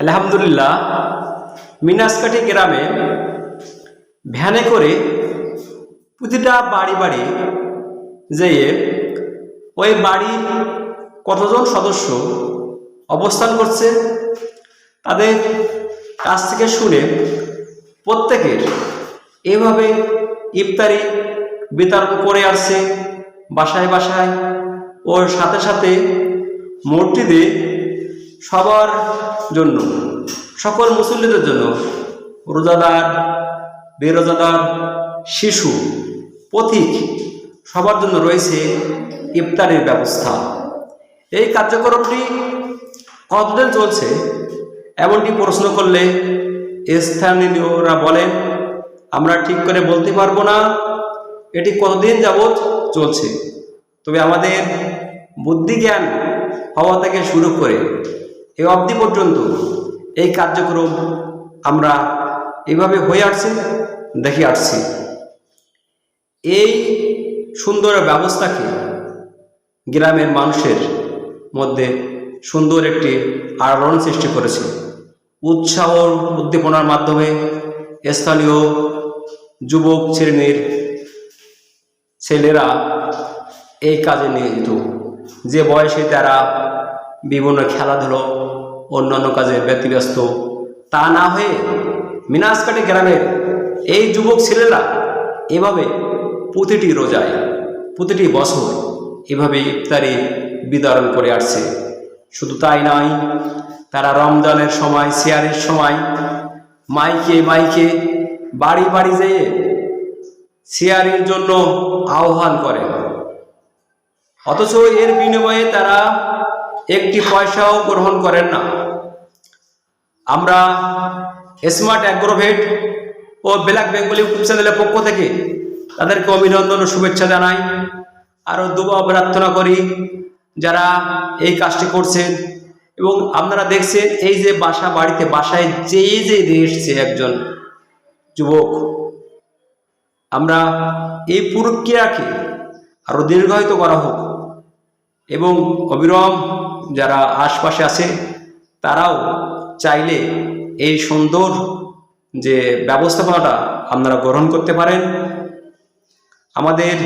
আলহামদুলিল্লাহ, মিনাসকাঠি গ্রামে ভ্যানে করে প্রতিটা বাড়ি বাড়ি যেয়ে ওই বাড়ির কতজন সদস্য অবস্থান করছে, তাদের কাছ থেকে শুনে প্রত্যেকের এভাবে ইফতারি বিতরণ করে আসছে, বাসায় বাসায়। ওর সাথে সাথে মসজিদে সবার জন্য, সকল মুসল্লিদের জন্য রোজাদার, বেরোজাদার, শিশু, পথিক সবার জন্য রয়েছে ইফতারের ব্যবস্থা। এই কার্যক্রমটি কতদিন চলছে এমনটি প্রশ্ন করলে স্থানীয়রা বলেন আমরা ঠিক করে বলতে পারব না। এটি কতদিন যাবৎ চলছে? তবে আমাদের বুদ্ধি জ্ঞান হওয়া থেকে শুরু করে এই অবধি পর্যন্ত এই কার্যক্রম আমরা এভাবে হয়ে আসছি, দেখে আসছি। এই সুন্দর ব্যবস্থাকে গ্রামের মানুষের মধ্যে সুন্দর একটি আলোড়ন সৃষ্টি করেছে। উৎসাহ উদ্দীপনার মাধ্যমে স্থানীয় যুবক শ্রেণির ছেলেরা এই কাজে নিয়োজিত। যে বয়সে তারা বিভিন্ন খেলাধুলো অন্যান্য কাজে ব্যতিব্যস্ত। তা না হয়ে মিনাসকাটি গ্রামের এই যুবক ছেলেরা এভাবে প্রতিটি রোজায়, প্রতিটি বছর এভাবে ইফতারি বিতরণ করে আসছে। শুধু তাই নয়, তারা রমজানের সময়, শেয়ারের সময় মাইকে মাইকে বাড়ি বাড়ি যেয়ে শেয়ারের জন্য আহ্বান করে। অথচ এর বিনিময়ে তারা একটি পয়সাও গ্রহণ করেন না। আমরা স্মার্ট অ্যাগ্রোভেট ও ব্ল্যাক বেঙ্গলি ইউটিউব চ্যানেলের পক্ষ থেকে তাদেরকে অভিনন্দন ও শুভেচ্ছা জানাই। আরও দুবা প্রার্থনা করি, যারা এই কাজটি করছেন এবং আপনারা দেখছেন এই যে বাসা বাড়িতে, বাসায় যেই যে এসছে একজন যুবক, আমরা এই প্রক্রিয়াকে আরও দীর্ঘায়িত করা হোক এবং অবিরম যারা আশপাশে আছে, তারাও চাইলে এই সুন্দর যে ব্যবস্থাপনাটা আপনারা গ্রহণ করতে পারেন। আমাদের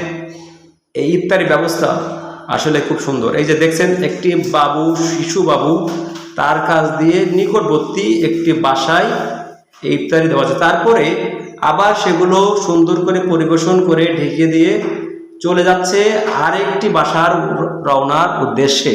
এই ইফতারি ব্যবস্থা আসলে খুব সুন্দর। এই যে দেখছেন, একটি বাবু, শিশু বাবু, তার কাছ দিয়ে নিকটবর্তী একটি বাসায় এই ইফতারি দেওয়া আছে তারপরে আবার সেগুলো সুন্দর করে পরিবেশন করে ঢেকে দিয়ে চলে যাচ্ছে আরেকটি বাসার রওনার উদ্দেশ্যে।